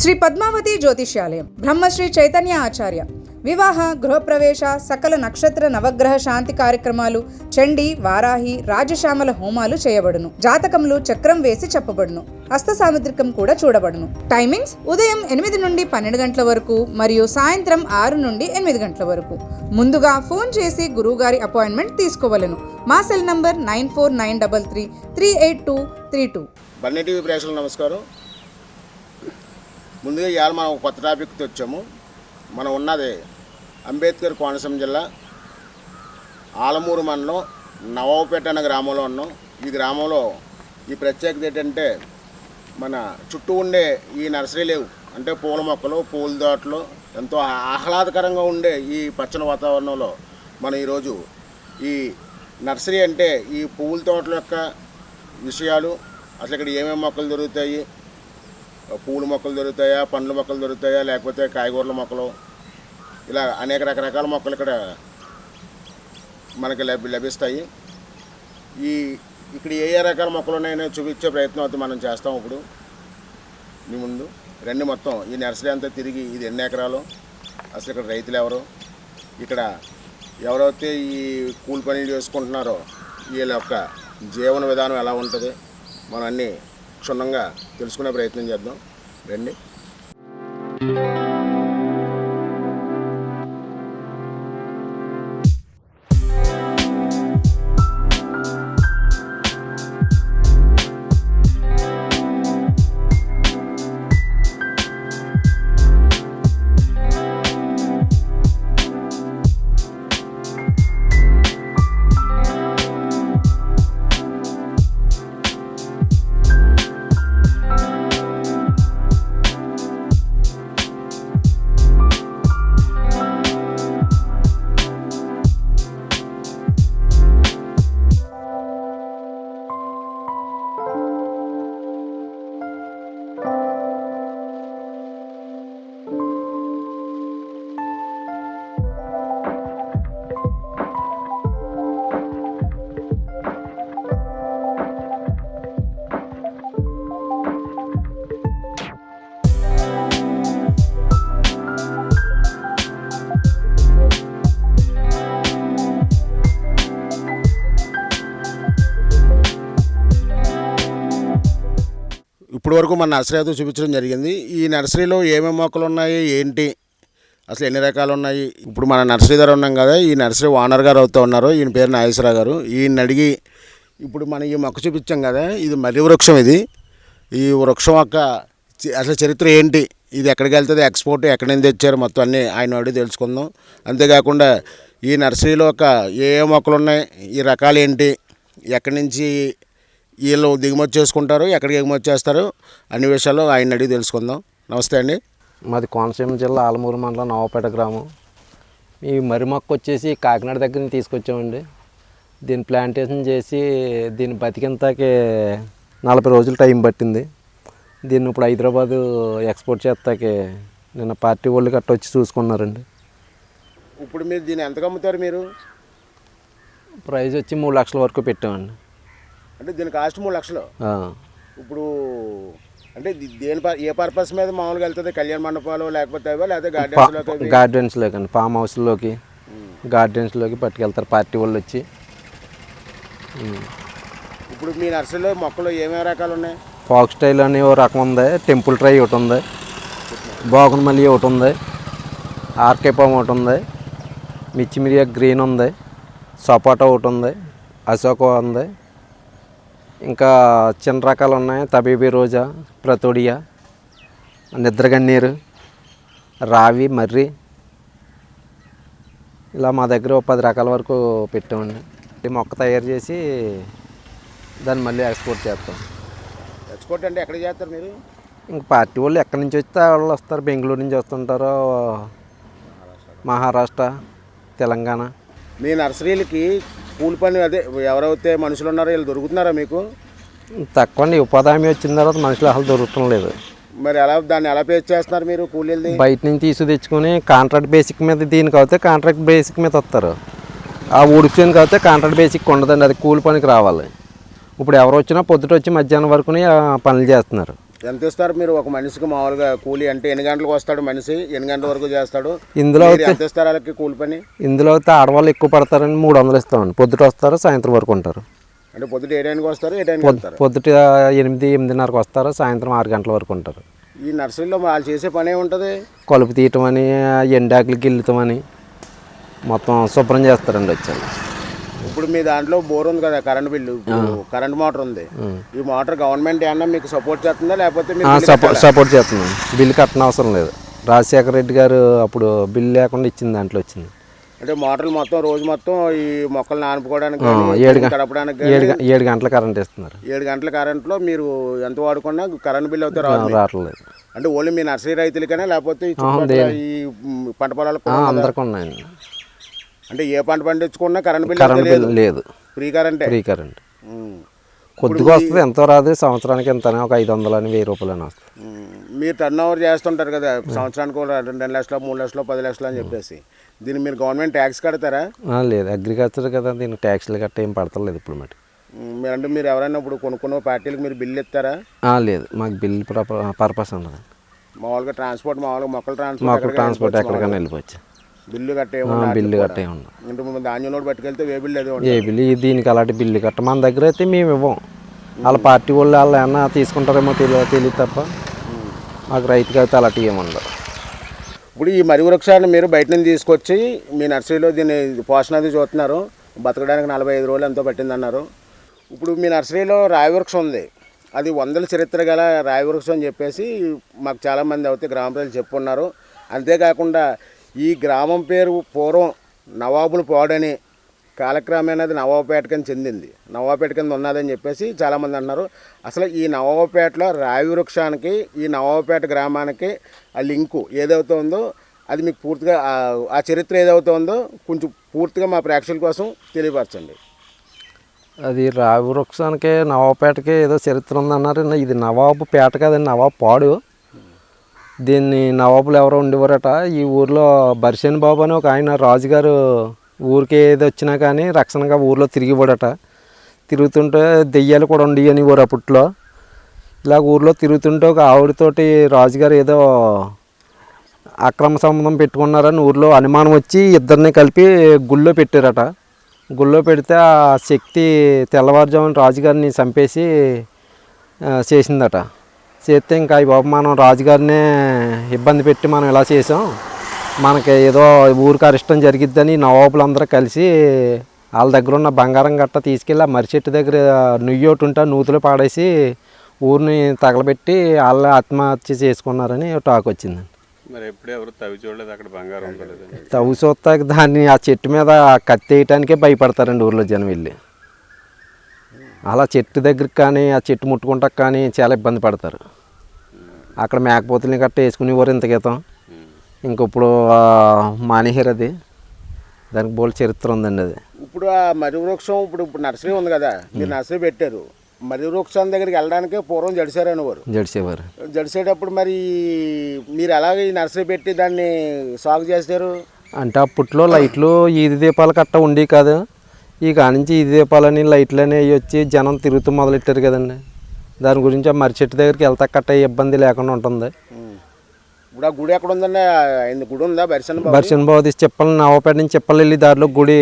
శ్రీ పద్మావతి జ్యోతిష్యాలయం బ్రహ్మశ్రీ చైతన్య ఆచార్య. వివాహ గృహప్రవేశ సకల నక్షత్ర నవగ్రహ శాంతి కార్యక్రమాలు చండి వారాహి రాజశ్యామల హోమాలు చేయబడును. జాతకములు చక్రం వేసి చెప్పబడును. హస్త సాముద్రికం కూడా చూడబడును. టైమింగ్స్ ఉదయం ఎనిమిది నుండి పన్నెండు గంటల వరకు మరియు సాయంత్రం ఆరు నుండి ఎనిమిది గంటల వరకు. ముందుగా ఫోన్ చేసి గురువుగారి అపాయింట్మెంట్ తీసుకోవలను. మా cell number nine four nine double three three eight two three two. నమస్కారం. ముందుగా ఇవాళ మనం కొత్త టాపిక్తో వచ్చాము మనం ఉన్నది అంబేద్కర్ కోనసీమ జిల్లా ఆలమూరు మండలం నవాబుపేట అనే గ్రామంలో ఉన్నాం. ఈ గ్రామంలో ఈ ప్రత్యేకత ఏంటంటే మన చుట్టూ ఉండే ఈ నర్సరీ లేవు. అంటే పూల మొక్కలు పూల తోటలు ఎంతో ఆహ్లాదకరంగా ఉండే ఈ పచ్చని వాతావరణంలో మనం ఈరోజు ఈ నర్సరీ అంటే ఈ పువ్వుల తోటల యొక్క విషయాలు అసలు ఇక్కడ ఏమేమి మొక్కలు దొరుకుతాయి పూల మొక్కలు దొరుకుతాయా పండ్ల మొక్కలు దొరుకుతాయా లేకపోతే కాయగూరల మొక్కలు? ఇలా అనేక రకరకాల మొక్కలు ఇక్కడ మనకి లభి లభిస్తాయి. ఈ ఇక్కడ ఏ ఏ రకాల మొక్కలు ఉన్నాయో చూపించే ప్రయత్నం అయితే మనం చేస్తాం ఇప్పుడు. మీ ముందు రండి మొత్తం. ఈ నర్సరీ అంతా తిరిగి ఇది ఎన్ని ఎకరాలు? అసలు ఇక్కడ రైతులు ఎవరు? ఇక్కడ ఎవరైతే ఈ కూలి పనులు చేసుకుంటున్నారో వీళ్ళ యొక్క జీవన విధానం ఎలా ఉంటుంది? మనం అన్నీ క్షుణ్ణంగా తెలుసుకునే ప్రయత్నం చేద్దాం. రండి. ఇప్పటి వరకు మన నర్సరీ అయితే చూపించడం జరిగింది. ఈ నర్సరీలో ఏమేమి మొక్కలు ఉన్నాయి ఏంటి అసలు ఎన్ని రకాలు ఉన్నాయి? ఇప్పుడు మన నర్సరీ దగ్గర ఉన్నాం కదా ఈ నర్సరీ ఓనర్ గారు అవుతూ ఉన్నారు. ఈయన పేరు నాగేశ్వరరావు గారు. ఈయన అడిగి ఇప్పుడు మనం ఈ మొక్క చూపించాం కదా ఇది మర్రి వృక్షం ఇది. ఈ వృక్షం యొక్క అసలు చరిత్ర ఏంటి? ఇది ఎక్కడికి వెళ్తుంది? ఎక్స్పోర్ట్ ఎక్కడి నుంచి తెచ్చారు? మొత్తం అన్నీ ఆయన అడిగి తెలుసుకుందాం. అంతేకాకుండా ఈ నర్సరీలో ఒక ఏ ఏ మొక్కలు ఉన్నాయి? ఈ రకాలు ఏంటి? ఎక్కడి నుంచి వీళ్ళు దిగుమతి చేసుకుంటారు ఎక్కడికి ఎగుమతి చేస్తారు అన్ని విషయాలు ఆయన అడిగి తెలుసుకుందాం. నమస్తే అండి. మాది కోనసీమ జిల్లా ఆలమూరు మండలం నవాపేట గ్రామం. ఈ మర్రి మొక్క వచ్చేసి కాకినాడ దగ్గర నుంచి తీసుకొచ్చామండి. దీన్ని ప్లాంటేషన్ చేసి దీన్ని బతికింతాకి నలభై రోజులు టైం పట్టింది. దీన్ని ఇప్పుడు హైదరాబాదు ఎక్స్పోర్ట్ చేస్తాకి నిన్న పార్టీ వాళ్ళు గట్ట వచ్చి చూసుకున్నారండి. ఇప్పుడు మీరు దీన్ని ఎంతకు అమ్ముతారు మీరు? ప్రైస్ వచ్చి మూడు లక్షల వరకు పెట్టామండి. అంటే దీని కాస్ట్ మూడు లక్షలు. ఇప్పుడు అంటే దేని ఏ పర్పస్ మీద మామూలుగా వెళ్తుంది? కళ్యాణ మండపాలు లేకపోతే అవా లేకపోతే గార్డెన్స్లోకి అవి? గార్డెన్స్లోకి అండి ఫామ్ హౌస్లోకి గార్డెన్స్లోకి పట్టుకెళ్తారు పార్టీ వాళ్ళు వచ్చి. ఇప్పుడు మీ నర్సరీలో మొక్కలు ఏమేమి రకాలు ఉన్నాయి? ఫాక్ స్టైల్ అని ఓ రకం ఉంది. టెంపుల్ ట్రై ఒకటి ఉంది. బాగున్ మళ్ళీ ఒకటి ఉంది. ఆర్కేపామ్ ఒకటి ఉంది. మిర్చిమిరియా గ్రీన్ ఉంది. సపోటా ఒకటి ఉంది. అశోక ఉంది. ఇంకా చిన్న రకాలు ఉన్నాయి. తబీబీ రోజా ప్రతోడియా నిద్రగన్నీరు రావి మర్రి. ఇలా మా దగ్గర ఒక పది రకాల వరకు పెట్టామండి ఈ మొక్క తయారు చేసి దాన్ని మళ్ళీ ఎక్స్పోర్ట్ చేస్తాం. ఎక్స్పోర్ట్ అంటే ఎక్కడ చేస్తారు మీరు? ఇంక పార్టీ వాళ్ళు ఎక్కడి నుంచి వస్తే వాళ్ళు వస్తారు. బెంగళూరు నుంచి వస్తుంటారు. మహారాష్ట్ర తెలంగాణ. మీ నర్సరీలకి కూలి పని అదే ఎవరైతే మనుషులు ఉన్నారో వీళ్ళు దొరుకుతున్నారా మీకు? తక్కువ ఉపాధి హామీ వచ్చిన తర్వాత మనుషులు అసలు దొరకటం లేదు. మరి ఎలా దాన్ని ఎలా పే చేస్తున్నారు మీరు కూలీలది బయట నుంచి తీసి తెచ్చుకొని కాంట్రాక్ట్ బేసిక్ మీద దీనికి అవుతే కాంట్రాక్ట్ బేసిక్ మీద వస్తారు. ఆ ఉడికిపోయిన కాబట్టి కాంట్రాక్ట్ బేసిక్ ఉండదండి అది కూలి పనికి రావాలి. ఇప్పుడు ఎవరు వచ్చినా పొద్దుట వచ్చి మధ్యాహ్నం వరకు పనులు చేస్తున్నారు. ఎంత ఇస్తారు మీరు? ఒక మనిషికి మామూలుగా కూలి అంటే ఎన్ని గంటలకు వస్తాడు మనిషి? ఎన్ని గంటల వరకు చేస్తాడు? ఇందులో ఎంత ఇస్తారు వాళ్ళకి కూలి పని? ఇందులో అయితే ఆడవాళ్ళు ఎక్కువ పడతారని మూడు వందలు ఇస్తామండి. పొద్దుట వస్తారు సాయంత్రం వరకు ఉంటారు. అంటే పొద్దుట ఏ టైంకి వస్తారు? ఏ టైంకి వెళ్తారు? పొద్దుట ఎనిమిది ఎనిమిదిన్నరకు వస్తారు సాయంత్రం ఆరు గంటల వరకు ఉంటారు. ఈ నర్సరీలో వాళ్ళు చేసే పని ఏముంటుంది కలుపు తీయటం అని ఎండాకులకి గిల్లుతాం అని మొత్తం శుభ్రం చేస్తారండి వచ్చారు ఇప్పుడు మీ దాంట్లో బోర్ ఉంది కదా కరెంట్ బిల్లు కరెంట్ మోటార్ ఉంది. ఈ మోటార్ గవర్నమెంట్ ఏమన్నా మీకు సపోర్ట్ చేస్తుందా లేకపోతే సపోర్ట్ చేస్తున్నాం. బిల్లు కట్టనవసరం అవసరం లేదు. రాజశేఖర రెడ్డి గారు అప్పుడు బిల్లు లేకుండా ఇచ్చింది దాంట్లో వచ్చింది అంటే మోటార్లు మొత్తం రోజు మొత్తం ఈ మొక్కలు నానుకోవడానికి ఏడు గడపడానికి ఏడు గంటల కరెంట్ ఇస్తున్నారు. ఏడు గంటల కరెంట్లో మీరు ఎంత వాడుకున్నా కరెంట్ బిల్ అయితే. రావట్లేదు. అంటే ఓన్లీ మీ నర్సరీ రైతులకైనా లేకపోతే ఈ పంట పొలాలకు? అందరికీ ఉన్నాయండి. అంటే ఏ పంట పండించుకున్నా కరెంట్ బిల్ కరెంట్ బిల్ లేదు. ఫ్రీ కరెంటే? Free current. కొద్దిగా వస్తుంది ఎంతో రాదు సంవత్సరానికి ఎంత ఒక ఐదు వందలు అని వెయ్యి రూపాయలు అని వస్తుంది. మీరు టర్న్ ఓవర్ చేస్తుంటారు కదా సంవత్సరానికి రెండు లక్షలు మూడు లక్షలు పది లక్షలు అని చెప్పేసి. దీన్ని మీరు గవర్నమెంట్ ట్యాక్స్ కడతారా? లేదు. అగ్రికల్చర్ కదా దీనికి ట్యాక్స్లు గట్ట ఏం పడతలేదు ఇప్పుడు మటు అంటే మీరు ఎవరైనా ఇప్పుడు కొనుక్కున్న పార్టీలకు మీరు బిల్లు ఇస్తారా? లేదు. మాకు బిల్ పర్పస్ ఉండదు. మామూలుగా ట్రాన్స్పోర్ట్ మామూలుగా మొక్కల మాకు ట్రాన్స్పోర్ట్ ట్రాన్స్పోర్ట్ ఎక్కడికైనా వెళ్ళిపోవచ్చు. బిల్లు కట్టే బిల్లు కట్టే ధాన్యం నోటు పట్టుకెళ్తే ఏ బిల్లు అదే ఏ బిల్లు? దీనికి అలాంటి బిల్లు కట్ట. మన దగ్గర అయితే మేము ఇవ్వం. వాళ్ళ పార్టీ వాళ్ళు వాళ్ళు ఏమన్నా తీసుకుంటారేమో తెలియదు తెలియదు తప్ప. మాకు రైతుకి అయితే అలాంటివి ఏముండవు ఇప్పుడు ఈ మరి వృక్షాన్ని మీరు బయట నుంచి తీసుకొచ్చి మీ నర్సరీలో దీన్ని పోషణ అది చూస్తున్నారు. బతకడానికి నలభై ఐదు రోజులు ఎంతో పట్టిందన్నారు. ఇప్పుడు మీ నర్సరీలో రాయి వృక్షం ఉంది. అది వందల చరిత్ర గల రాయి వృక్షం అని చెప్పేసి మాకు చాలామంది అవుతే గ్రామ ప్రజలు చెప్పున్నారు. అంతేకాకుండా ఈ గ్రామం పేరు పూర్వం నవాబులు పాడని కాలక్రమేణా అది నవాబుపేట కింద చెందింది. నవాబుపేట కింద ఉన్నదని చెప్పేసి చాలామంది అన్నారు అసలు ఈ నవాబుపేటలో రావి వృక్షానికి ఈ నవాబుపేట గ్రామానికి ఆ లింకు ఏదైతే ఉందో అది మీకు పూర్తిగా ఆ- చరిత్ర ఏదైతే ఉందో కొంచెం పూర్తిగా మా ప్రేక్షకుల కోసం తెలియపరచండి. అది రావి వృక్షానికి నవాబుపేటకి ఏదో చరిత్ర ఉందన్నారు. ఇది నవాబు పేట కదండి నవాబు పాడు. దీన్ని నవాబులు ఎవరో ఉండేవారట. ఈ ఊర్లో బర్షన్ బాబు అని ఒక ఆయన రాజుగారు ఊరికి ఏది వచ్చినా కానీ రక్షణగా ఊర్లో తిరిగిపోడట తిరుగుతుంటే దెయ్యాలు కూడా ఉండి అని ఊరు అప్పట్లో. ఇలా ఊర్లో తిరుగుతుంటే ఒక ఆవిడతోటి రాజుగారు ఏదో అక్రమ సంబంధం పెట్టుకున్నారని ఊర్లో అనుమానం వచ్చి ఇద్దరిని కలిపి గుళ్ళో పెట్టారట. గుళ్ళో పెడితే ఆ శక్తి తెల్లవారుజామున రాజుగారిని చంపేసి చేసిందట. చేస్తే ఇంకా ఈ బాబు మనం రాజుగారినే ఇబ్బంది పెట్టి మనం ఇలా చేసాం. మనకి ఏదో ఊరికి అరిష్టం జరిగిద్దని నవాబులందరూ కలిసి వాళ్ళ దగ్గర ఉన్న బంగారం గట్ట తీసుకెళ్ళి ఆ మర్రి చెట్టు దగ్గర నుయ్యి ఒకటి ఉంటే నూతులు పాడేసి ఊరిని తగలబెట్టి వాళ్ళ ఆత్మహత్య చేసుకున్నారని టాక్ వచ్చింది మరి ఎప్పుడు ఎవరు తవ్వి చూడలేదు అక్కడ బంగారం తవ్వు చూస్తాక దాన్ని ఆ చెట్టు మీద కత్తి వేయటానికే భయపడతారండి ఊర్లో జనం వెళ్ళి. అలా చెట్టు దగ్గరికి కానీ ఆ చెట్టు ముట్టుకుంటాక కానీ చాలా ఇబ్బంది పడతారు. అక్కడ మేకపోతుల్ని గట్ట వేసుకునేవారు ఇంత క్రితం. ఇంకప్పుడు మానేశారు అది. దానికి బోల్ చరిత్ర ఉందండి అది. ఇప్పుడు ఆ మరి వృక్షం ఇప్పుడు ఇప్పుడు నర్సరీ ఉంది కదా మీరు నర్సరీ పెట్టారు. మరి వృక్షం దగ్గరికి వెళ్ళడానికే పూర్వం జడిసారు అనేవారు. జడిసేవారు. జడిసేటప్పుడు మరి మీరు ఎలాగ ఈ నర్సరీ పెట్టి దాన్ని సాగు చేస్తారు? అంటే అప్పట్లో లైట్లు ఈది దీపాలు కట్ట ఉండి కాదు. ఈ కానించి ఈది దీపాలని లైట్లు అనేవి వచ్చి జనం తిరుగుతూ మొదలెట్టారు కదండి. దాని గురించి ఆ మర్రి చెట్టు దగ్గరికి వెళ్తా కట్ట ఇబ్బంది లేకుండా ఉంటుంది. ఇప్పుడు ఆ గుడి ఎక్కడ ఉందండి? ఆయన గుడి ఉందా? బరిసన్ బాబు బర్షన్ బాబు చెప్పలు నవపేట నుంచి చెప్పలు వెళ్ళి దారిలో గుడి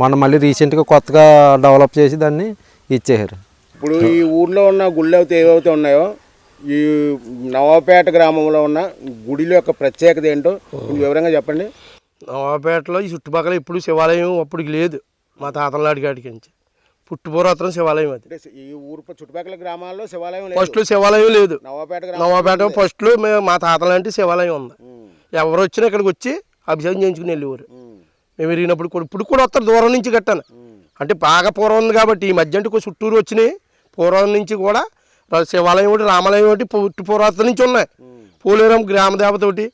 మొన్న మళ్ళీ రీసెంట్గా కొత్తగా డెవలప్ చేసి దాన్ని ఇచ్చేసారు ఇప్పుడు ఈ ఊర్లో ఉన్న గుళ్ళు అయితే ఏవైతే ఉన్నాయో ఈ నవాపేట గ్రామంలో ఉన్న గుడిలో యొక్క ప్రత్యేకత ఏంటో వివరంగా చెప్పండి. నవాపేటలో ఈ చుట్టుపక్కల ఇప్పుడు శివాలయం అప్పటికి లేదు. మా తాతల నాటి కాడికి నుంచి పుట్టుపూర్వత్రం శివాలయం అది. ఈ ఊరు చుట్టుపక్కల గ్రామాల్లో శివాలయం లేదు. ఫస్ట్లో శివాలయం లేదు. నవాపేట నవాపేట ఫస్ట్లో మేము మా తాతల లాంటి శివాలయం ఉంది. ఎవరు వచ్చినా ఇక్కడికి వచ్చి అభిషేకం చేయించుకుని వెళ్ళేవారు. మేము ఎరిగినప్పుడు కూడా ఇప్పుడు కూడా వస్తారు దూరం నుంచి కట్టాను అంటే బాగా పూర్వం ఉంది కాబట్టి ఈ మధ్య అంటే చుట్టూరు వచ్చినాయి. పూర్వం నుంచి కూడా శివాలయం ఒకటి రామాలయం ఒకటి పుట్టు పూర్వత్వం నుంచి ఉన్నాయి. పోలేరం గ్రామ దేవత ఒకటి.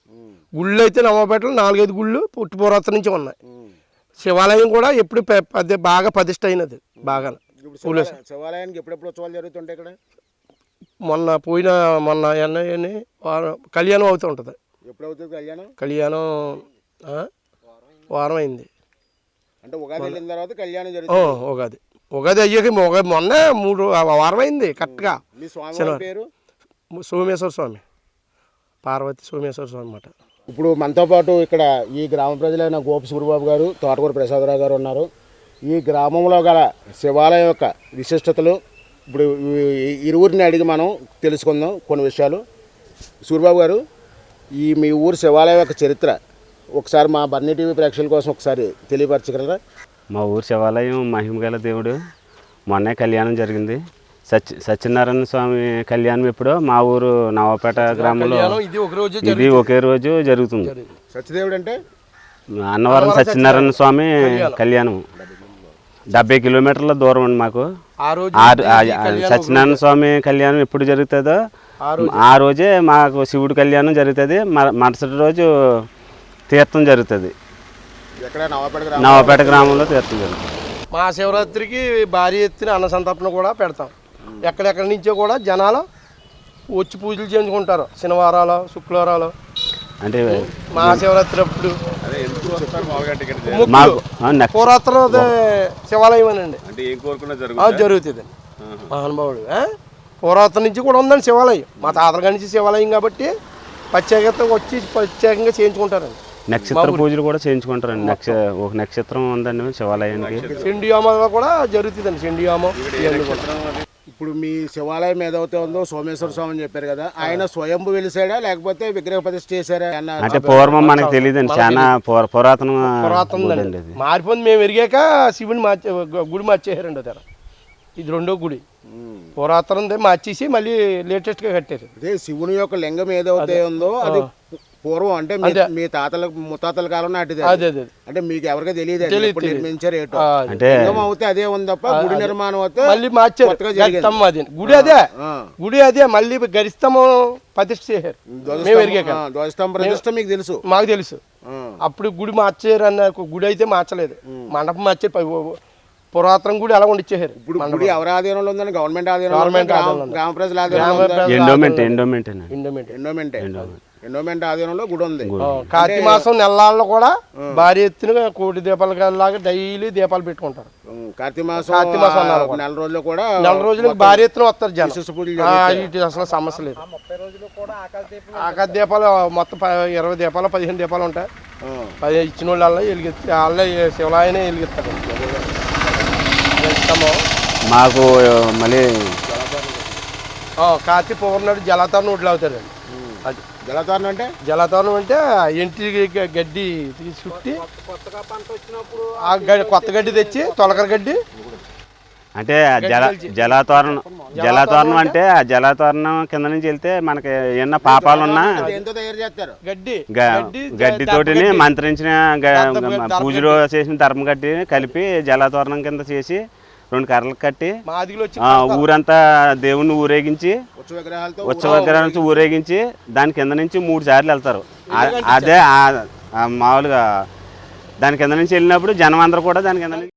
గుళ్ళు అయితే నవాపేటలో నాలుగైదు గుళ్ళు పుట్టు పూర్వత్వం నుంచి ఉన్నాయి. శివాలయం కూడా ఎప్పుడు పెద్ద బాగా ప్రతిష్ట అయినది బాగా శివాలయానికి ఎప్పుడెప్పుడు ఉత్సవాలు జరుగుతుంటాయి ఇక్కడ? మొన్న పోయిన మొన్న ఎన్న వారం కళ్యాణం అవుతూ ఉంటుంది. ఎప్పుడు అవుతుంది కళ్యాణం కళ్యాణం? వారం అయింది. అంటే ఉగాది వెళ్ళిన తర్వాత కళ్యాణం జరుగుతుంది. ఉగాది. ఉగాది అయ్యాక మొన్న మూడు వారం అయింది కరెక్ట్గా. పేరు? సోమేశ్వర స్వామి. పార్వతి సోమేశ్వర స్వామి అన్నమాట. ఇప్పుడు మనతో పాటు ఇక్కడ ఈ గ్రామ ప్రజలైన గోపి సూరిబాబు గారు తోటకూర ప్రసాదరావు గారు ఉన్నారు. ఈ గ్రామంలో గల శివాలయం యొక్క విశిష్టతలు ఇప్పుడు ఇరువురిని అడిగి మనం తెలుసుకుందాం కొన్ని విషయాలు. సూరిబాబు గారు ఈ మీ ఊరు శివాలయం యొక్క చరిత్ర ఒకసారి మా బన్నీ టీవీ ప్రేక్షకుల కోసం ఒకసారి తెలియపరచగలరా? మా ఊరు శివాలయం మహిమగల దేవుడు. మొన్నే కళ్యాణం జరిగింది. సత్య సత్యనారాయణ స్వామి కళ్యాణం ఎప్పుడో మా ఊరు నవాపేట గ్రామంలో ఇది ఒక రోజు ఇది ఒకే రోజు జరుగుతుంది. సత్యదేవుడు అంటే? అన్నవరం సత్యనారాయణ స్వామి కళ్యాణం. డెబ్బై కిలోమీటర్ల దూరం అండి మాకు. సత్యనారాయణ స్వామి కళ్యాణం ఎప్పుడు జరుగుతుందో ఆ రోజే. మాకు శివుడి కళ్యాణం జరుగుతుంది. మరుసటి రోజు తీర్థం జరుగుతుంది. నవాపేట గ్రామం నవాపేట గ్రామంలో తీర్థం జరుగుతుంది. మహాశివరాత్రికి భారీ ఎత్తున అన్న సంతర్పణ కూడా పెడతాం. ఎక్కడెక్కడి నుంచో కూడా జనాలు వచ్చి పూజలు చేయించుకుంటారు. శనివారాలు శుక్రవారాలు. అంటే మహాశివరాత్రి అప్పుడు. మాకు పురాతన శివాలయం ఆ, జరుగుతుంది. మహానుభావుడు? పురాతన నుంచి కూడా ఉందండి శివాలయం. మా తాతల నుంచి శివాలయం కాబట్టి ప్రత్యేకత వచ్చి ప్రత్యేకంగా చేయించుకుంటారండి. నక్షత్ర పూజలు కూడా చేయించుకుంటారండి. నక్ష ఒక నక్షత్రం ఉందండి శివాలయానికి. షెండియామలో కూడా జరుగుతుందండి ఇవన్నీ కూడా ఇప్పుడు మీ శివాలయం ఏదైతే ఉందో సోమేశ్వర స్వామి అని చెప్పారు కదా ఆయన స్వయంభు వెలిసాడా లేకపోతే విగ్రహ ప్రతిష్ఠ చేశారా? అన్న అంటే పూర్వం మనకు తెలియదండి చాలా పుర- పురాతన పురాతన గుడి అండి అండి అది మారిపోయింది మేము ఎరిగాక శివుని మార్చే గుడి మార్చేసారండి దగ్గర ఇది రెండో గుడి. పురాతనది మార్చేసి మళ్ళీ లేటెస్ట్గా కట్టారు. అదే శివుని యొక్క లింగం ఏదైతే ఉందో అది పూర్వం అంటే మీ- అదే. మీ తాతల ముత్తాతల కాలం నాటిది అది. అదే అదే అంటే మీకు ఎవరికి తెలియదు ఎప్పుడు తెలీదు. నిర్మించారు ఏటో. ఆ, అంటే లింగం అవుతే అదే ఉంది తప్ప గుడి నిర్మాణం అయితే మళ్ళీ మార్చారు. కొత్తగా జరిగింది. గరిస్తమ్మ అది. గుడి అదే. ఆ. గుడి అదే. మళ్ళీ గరిస్తము ప్రతిష్ఠ చేశారు. మేము ధ్వజస్తంభం- ఎరిగాక. ఆ, ధ్వజస్తంభ ప్రతిష్ఠ మీకు తెలుసు. మాకు తెలుసు. ఆ. అప్పుడు గుడి మార్చారు అన్న గుడి అయితే మార్చలేదు. మండపం మార్చారు. పై- పురాతన గుడి అలా ఉండిచ్చేసారు ఇప్పుడు గుడి ఎవరి ఆధీనంలో ఉందని గవర్నమెంట్ ఆధీనంలో గవర్నమెంట్ ఉందా? గ్రామ- ఆధీనంలో. గ్రామ ప్రజల ఆధీనంలో ఉందా? Endowment endowment. అండి ఇండోమేట్ ఎండోమెంటే. ఎండోమెంట్ ఆధీనంలో గుడి ఉంది. కార్తీక మాసం నెలల్లో కూడా భారీ ఎత్తున కోటి దీపాల లాగా డైలీ దీపాలు పెట్టుకుంటారు. కార్తీక మాసం కార్తీక మాసం నెల రోజులు కూడా నెల రోజులకు భారీ ఎత్తున వస్తారు జనం. అసలు సమస్య లేదు. ఆకాశ దీపాలు మొత్తం ప- ఇరవై దీపాలు పదిహేను దీపాలు ఉంటాయి. ఆ. పది ఇచ్చిన వాళ్ళు వెలిగిస్తారు. వాళ్ళే శివలాయనే వెలిగిస్తారు. మాకు మళ్ళీ కార్తీక పౌర్ణమి జలతరణం ఒడ్లు అవుతారండి అది జలతారణ అంటే? జలతరణం అంటే ఇంటికి గడ్డి చుట్టి ఆ గడ్డి కొత్త గడ్డి తెచ్చి తొలకర గడ్డి అంటే జల జలాతోరణం జలాతోరణం అంటే ఆ జలాతోరణం కింద నుంచి వెళ్తే మనకి ఏమన్నా పాపాలున్నా అది ఎంతో తయారు చేస్తారు? గడ్డి గడ్డితోటిని మంత్రించిన పూజలో చేసిన ధర్మగడ్డి కలిపి జలాతోరణం కింద చేసి రెండు కర్రలు కట్టి ఊరంతా దేవుణ్ణి ఊరేగించి ఉత్సవ నుంచి ఊరేగించి. దాని కింద నుంచి మూడు సార్లు వెళ్తారు. అదే మామూలుగా దాని కింద నుంచి వెళ్ళినప్పుడు జనం అందరూ కూడా దాని కింద నుంచి